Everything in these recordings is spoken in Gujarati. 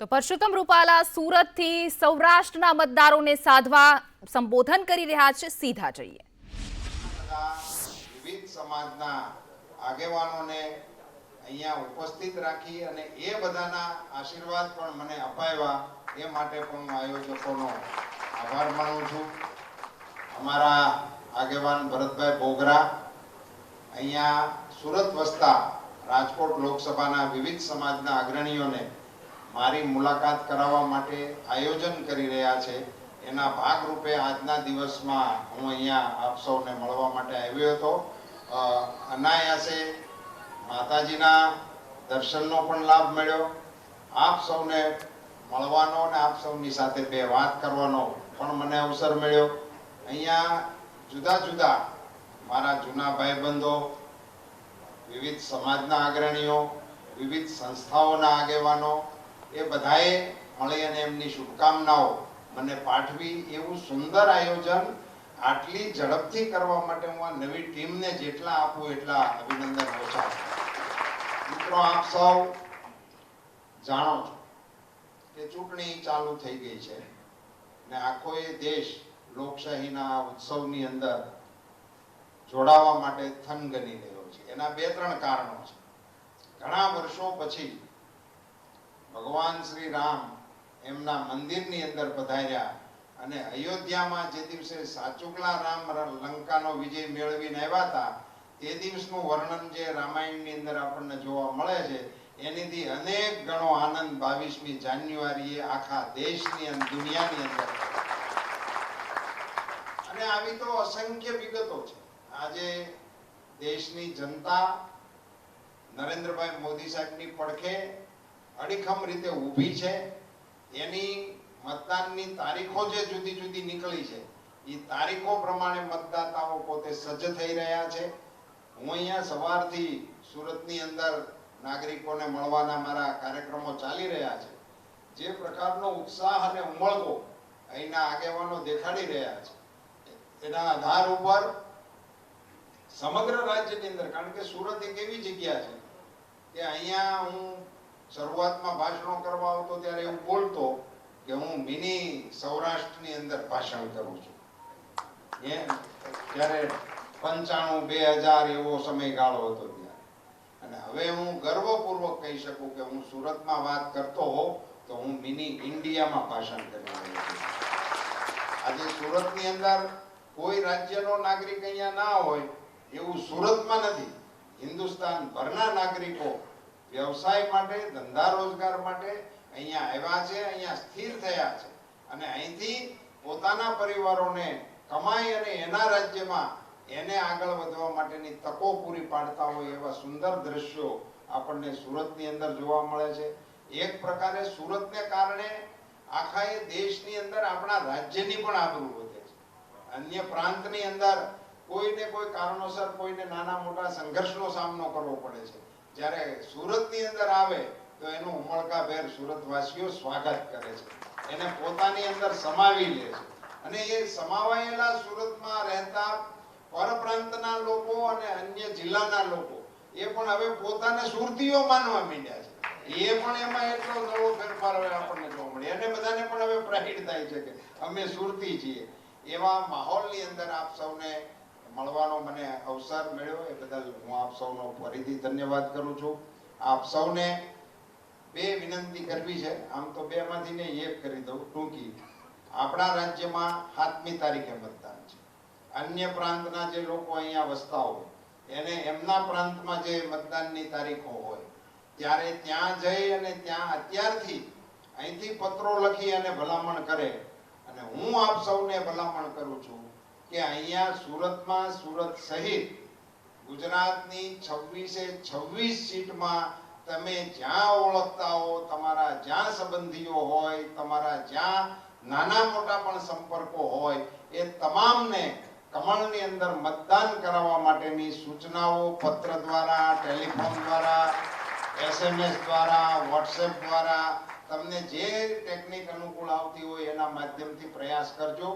તો પરસોત્તમ રૂપાલા સુરતથી સૌરાષ્ટ્રના મતદારોને સાધવા સંબોધન કરી રહ્યા છે. સીધા જઈએ. વિવિધ સમાજના આગેવાનોને અહીંયા ઉપસ્થિત રાખી અને એ બધાના આશીર્વાદ પણ મને અપાવ્યા. એ માટે પણ હું આયોજકોનો આભાર માનું છું. અમારા આગેવાન ભરતભાઈ બોગરા અહીંયા સુરત વસતા રાજકોટ લોકસભાના વિવિધ સમાજના અગ્રણીઓને મારી મુલાકાત કરાવવા માટે આયોજન કરી રહ્યા છે. એના ભાગરૂપે આજના દિવસમાં હું અહીંયા આપ સૌને મળવા માટે આવ્યો હતો. અનાયાસે માતાજીના દર્શનનો પણ લાભ મળ્યો. આપ સૌને મળવાનો અને આપ સૌની સાથે બે વાત કરવાનો પણ મને અવસર મળ્યો. અહીંયા જુદા જુદા મારા જૂના ભાઈબંધો, વિવિધ સમાજના અગ્રણીઓ, વિવિધ સંસ્થાઓના આગેવાનો એ બધાએ મળી અને એમની શુભકામનાઓ. મને પાઠવી એવું સુંદર આયોજન આટલી ઝડપથી કરવા માટે હું આ નવી ટીમને જેટલા આપું એટલા અભિનંદન ઓછા મિત્રો, આપ સૌ જાણો છો કે ચૂંટણી ચાલુ થઈ ગઈ છે ને આખો એ દેશ લોકશાહીના ઉત્સવની અંદર જોડાવા માટે થનગની રહ્યો છે. એના બે ત્રણ કારણો છે. ઘણા વર્ષો પછી ભગવાન શ્રી રામ એમના મંદિરની અંદર પધાર્યા અને અયોધ્યામાં જે દિવસે સાચુકલા રામ લંકાનો વિજય મેળવીને આવ્યા હતા, તે દિવસનું વર્ણન જે રામાયણની અંદર આપણને જોવા મળે છે, એનીથી અનેક ગણો આનંદ બાવીસમી જાન્યુઆરીએ આખા દેશની અને દુનિયાની અંદર અને આવી તો અસંખ્ય વિગતો છે. આજે દેશની જનતા નરેન્દ્રભાઈ મોદી સાહેબની પડખે અડીખમ રીતે ઊભી છે. એની મતદાનની તારીખો જે જુદી જુદી નીકળી છે એ તારીખો પ્રમાણે મતદાતાઓ પોતે સજ્જ થઈ રહ્યા છે. હું અહીંયા સવારથી સુરતની અંદર નાગરિકોને મળવાના મારા કાર્યક્રમો ચાલી રહ્યા છે. જે પ્રકારનો ઉત્સાહ અને ઉમળકો અહીંના આગેવાનો દેખાડી રહ્યા છે. એના આધાર ઉપર સમગ્ર રાજ્યની અંદર, કારણ કે સુરત એક એવી જગ્યા છે કે અહીંયા હું શરૂઆતમાં ભાષણો કરવા આવતો ત્યારે એવું બોલતો કે હું મિની સૌરાષ્ટ્રની અંદર ભાષણ કરું છું. એ ત્યારે પંચાણું, બે હજાર એવો સમયગાળો હતો ત્યારે. અને હવે હું ગર્વપૂર્વક કહી શકું કે હું સુરતમાં વાત કરતો હોઉં તો હું મિની ઇન્ડિયામાં ભાષણ કરી રહ્યો છું. આજે સુરતની અંદર કોઈ રાજ્યનો નાગરિક અહીંયા ના હોય, એવું સુરતમાં નથી. હિન્દુસ્તાન ભરના નાગરિકો વ્યવસાય માટે, ધંધા રોજગાર માટે અહીંયા આવ્યા છે, અહીંયા સ્થિર થયા છે. અને અહીંથી પોતાના પરિવારોને કમાઈ અને એના રાજ્યમાં એને આગળ વધવા માટેની તકો પૂરી પાડતા હોય એવા સુંદર દ્રશ્યો આપણને સુરતની અંદર જોવા મળે છે. એક પ્રકારે સુરતને કારણે આખા એ દેશની અંદર આપણા રાજ્યની પણ આબરૂ વધે છે. અન્ય પ્રાંતની અંદર કોઈને કોઈ કારણોસર કોઈને નાના મોટા સંઘર્ષનો સામનો કરવો પડે છે. જ્યારે સુરતની અંદર આવે, તો એનું ઉમળકાભેર સુરતવાસીઓ સ્વાગત કરે છે. એને પોતાની અંદર સમાવી લે છે. અને એ સમાવાયેલા સુરતમાં રહેતા પરપ્રાંતના લોકો અને અન્ય જિલ્લાના લોકો, એ પણ હવે પોતાને સુરતીઓ માનવા માંડ્યા છે. એ પણ એમાં એટલો નવો ફેરફાર હવે આપણને જોવા મળે એને બધાને પણ હવે પ્રાઇડ થાય છે કે અમે સુરતી છીએ. એવા માહોલની અંદર આપ સૌને મળવાનો મને અવસર મળ્યો. એ બદલ હું આપ સૌનો ફરીથી ધન્યવાદ કરું છું. આપ સૌને બે વિનંતી કરવી છે. આમ તો બે માંથી ને એક કરી દઉં, ટૂંકી. આપણા રાજ્યમાં સાતમી તારીખે મતદાન છે. અન્ય પ્રાંતના જે લોકો અહીંયા વસતા હોય, એને એમના પ્રાંતમાં જે મતદાનની તારીખો હોય, ત્યારે ત્યાં જઈ અને ત્યાં અત્યારથી અહીંથી પત્રો લખી અને ભલામણ કરે. અને હું આપ સૌને ભલામણ કરું છું કે અહીંયા સુરતમાં સુરત સહિત ગુજરાતની છવ્વીસે છવ્વીસ સીટમાં તમે જ્યાં ઓળખતા હો, તમારા જ્યાં સંબંધીઓ હોય, તમારા જ્યાં નાના મોટા પણ સંપર્કો હોય, એ તમામને કમળની અંદર મતદાન કરાવવા માટેની સૂચનાઓ પત્ર દ્વારા, ટેલિફોન દ્વારા, એસએમએસ દ્વારા, વોટ્સએપ દ્વારા તમને જે ટેકનિક અનુકૂળ આવતી હોય એના માધ્યમથી પ્રયાસ કરજો.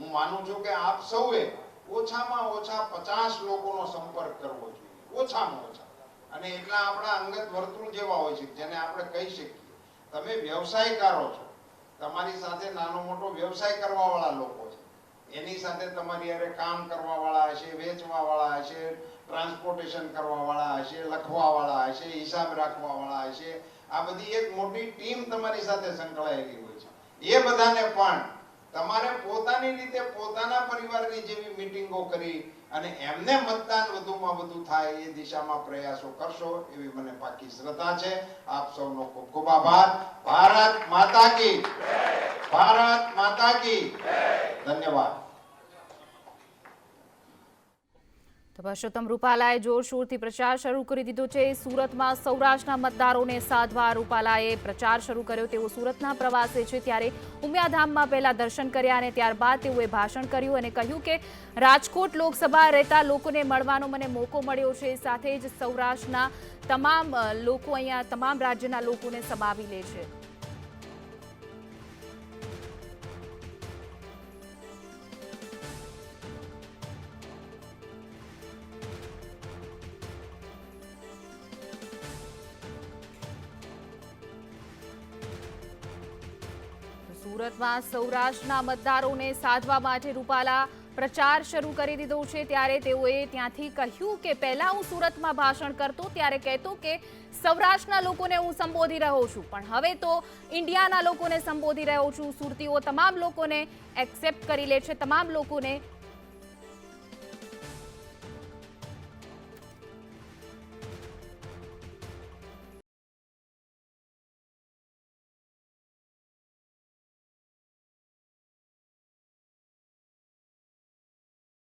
હું માનું છું કે આપ સૌએ ઓછામાં ઓછા પચાસ લોકોનો સંપર્ક કરવો જોઈએ. ઓછામાં ઓછા. અને એટલા આપણા અંગત વર્તુળ જેવા હોય છે, જેને આપણે કહી શકીએ. તમે વ્યવસાયકારો છો. તમારી સાથે નાનો મોટો વ્યવસાય કરવા વાળા લોકો છે. એની સાથે તમારી અરે કામ કરવા વાળા હશે વેચવા વાળા હશે, ટ્રાન્સપોર્ટેશન કરવા વાળા હશે લખવા વાળા હશે, હિસાબ રાખવા વાળા હશે. આ બધી એક મોટી ટીમ તમારી સાથે સંકળાયેલી હોય છે. એ બધાને પણ તમારે પોતાની રીતે પોતાના પરિવારની જેવી મીટિંગો કરી અને એમને મતદાન વધુમાં વધુ થાય એ દિશામાં પ્રયાસો કરશો એવી મને પાકી શ્રદ્ધા છે. આપ સૌનો ખૂબ ખૂબ આભાર. ભારત માતા કી. ભારત માતા કી. ધન્યવાદ. તો પરસોત્તમ રૂપાલાએ જોરશોરથી પ્રચાર શરૂ કરી દીધો છે. સુરતમાં સૌરાષ્ટ્રના મતદારોને સાધવા રૂપાલાએ પ્રચાર શરૂ કર્યો. તેઓ સુરતના પ્રવાસે છે ત્યારે ઉમિયાધામમાં પહેલા દર્શન કર્યા અને ત્યારબાદ તેઓએ ભાષણ કર્યું અને કહ્યું કે રાજકોટ લોકસભા રહેતા લોકોને મળવાનો મને મોકો મળ્યો છે. સાથે જ સૌરાષ્ટ્રના તમામ લોકો અહીંયા, તમામ રાજ્યના લોકોને સમાવી લે છે. સુરતમાં સૌરાષ્ટ્રના મતદારોને સાધવા માટે રૂપાલા પ્રચાર શરૂ કરી દીધો છે. ત્યારે તેઓએ ત્યાંથી કહ્યું કે પહેલા હું સુરતમાં ભાષણ કરતો, ત્યારે કહેતો કે સૌરાષ્ટ્રના લોકોને હું સંબોધી રહ્યો છું. પણ હવે તો ઇન્ડિયાના લોકોને સંબોધી રહ્યો છું. સુરતીઓ તમામ લોકોને એક્સેપ્ટ કરી લે છે. તમામ લોકોને